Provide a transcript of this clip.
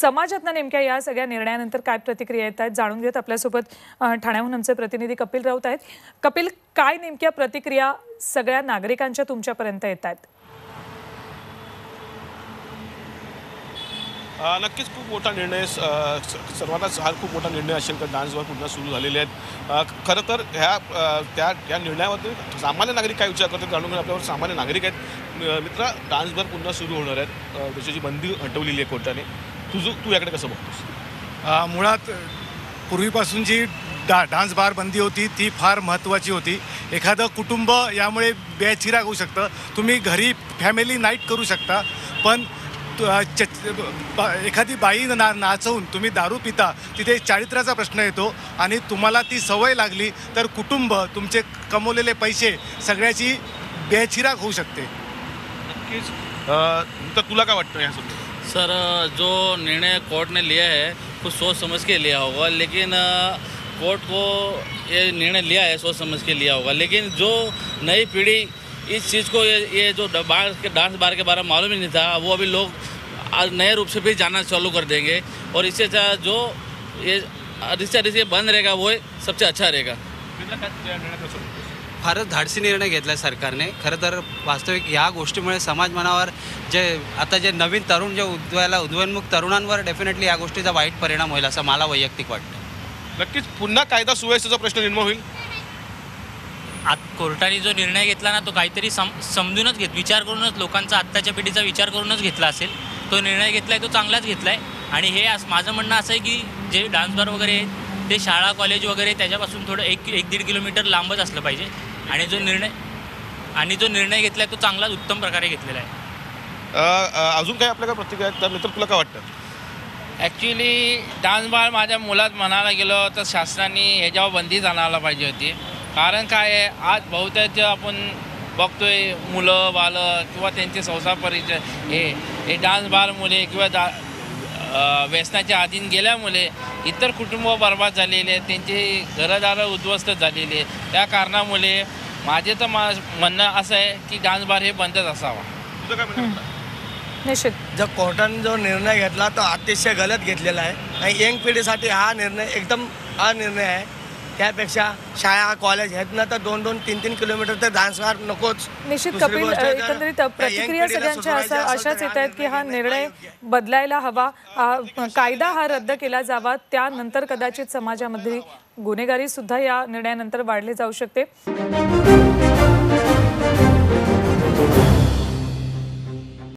समाजातनं नेमक्या या सगळ्या निर्णयानंतर काय प्रतिक्रिया येत आहेत जाणून घेत आपल्यासोबत ठाण्याहून आमचे प्रतिनिधी कपिल राऊत आहेत. कपिल काय नेमक्या प्रतिक्रिया सगळ्या नागरिकांच्या तुमच्यापर्यंत येत आहेत? नक्कीच खूप मोठा निर्णय अ, सर्वांनाच हा खूप मोठा निर्णय असेल तर डान्सवर पुन्हा सुरू झालेले आहेत. खरं तर ह्या त्या या निर्णयामध्ये सामान्य नागरिक काय विचार करतात जाणून घेऊन आपल्यावर सामान्य नागरिक आहेत. मित्र डान्सवर पुन्हा सुरू होणार आहेत. त्याची जी बंदी हटवलेली आहे कोर्टाने तुझं तू याकडे कसं बघतोस? मुळात पूर्वीपासून जी डा डान्स बार बंदी होती ती फार महत्त्वाची होती. एखादं कुटुंब यामुळे बेचिराग होऊ शकतं. तुम्ही घरी फॅमिली नाईट करू शकता. पण एखादी बाई ना नाचवून तुम्ही दारू पिता तिथे चारित्र्याचा प्रश्न येतो आणि तुम्हाला ती सवय लागली तर कुटुंब तुमचे कमवलेले पैसे सगळ्याची बेचिराग होऊ शकते. नक्कीच. तर तुला काय वाटतं या संदर्भात सर, जो निर्णय कोर्ट ने लिया है, कुछ सोच समझ के लिया होगा, लेकिन कोर्ट को ये निर्णय लिया है, सोच समझ के लिया होगा। लेकिन जो नई पीढ़ी इस चीज़ को, ये ये जो बार के, डांस बार के बारे में मालूम ही नहीं था, वो अभी लोग नए रूप से भी जानना चालू कर देंगे। और इससे अच्छा जो ये जिससे जिससे बंद रहेगा, वो सबसे अच्छा रहेगा। फारच धाडसी निर्णय घेतला आहे सरकारने. खरं तर वास्तविक ह्या गोष्टीमुळे समाज मनावर जे आता जे नवीन तरुण जे उद्वयाला उद्वयनमुख तरुणांवर डेफिनेटली या गोष्टीचा वाईट परिणाम होईल असं मला वैयक्तिक वाटतं. नक्कीच पुन्हा कायदा सुव्यवस्थेचा प्रश्न निर्माण होईल. आत कोर्टाने जो निर्णय घेतला ना तो काहीतरी सम समजूनच घेत विचार करूनच लोकांचा आत्ताच्या पिढीचा विचार करूनच घेतला असेल. तो निर्णय घेतलाय तो चांगलाच घेतलाय. आणि हे अस- माझं म्हणणं असं आहे की जे डान्स बार वगैरे ते शाळा कॉलेज वगैरे त्याच्यापासून थोडं एक एक दीड किलोमीटर लांबच असलं पाहिजे. आणि जो निर्णय आणि जो निर्णय घेतलाय तो चांगलाच उत्तम प्रकारे घेतलेला आहे. अजून काही आपल्या काय प्रतिक्रिया आहेत? तर मित्र तुला काय वाटतं? ॲक्च्युली डान्स बार माझ्या मुलात म्हणायला गेलो तर शासनाने ह्याच्यावर बंदीच आणायला पाहिजे होती. कारण काय आहे आज बहुतेक आपण बघतोय मुलं बालं किंवा त्यांचे संसार परिचय हे हे डान्स बारमुळे किंवा दा अ, व्यसनाच्या अधीन गेल्यामुळे इतर कुटुंब बर्बाद झालेले आहेत त्यांची घरदारं उद्ध्वस्त झालेली आहेत. त्या कारणामुळे माझे तर मा म्हणणं असं आहे की डान्स बार हे बंदच असावा. तुझं काय म्हणणं आहे? निश्चित. जो कोर्टाने जो निर्णय घेतला तो अतिशय गलत घेतलेला आहे. आणि यंग पिढीसाठी हा निर्णय एकदम हा निर्णय आहे. त्यापेक्षा शाळा कॉलेज ह्यातनं तर दोन दोन तीन तीन किलोमीटर तर डान्स धानसवार नकोच. निश्चित कपिल एकंदरीत प्रतिक्रिया सगळ्यांच्या असा अशाच येत आहेत की हा निर्णय बदलायला हवा. कायदा हा रद्द केला जावा. त्यानंतर कदाचित समाजामध्ये गुन्हेगारी सुद्धा या निर्णयानंतर वाढली जाऊ शकते.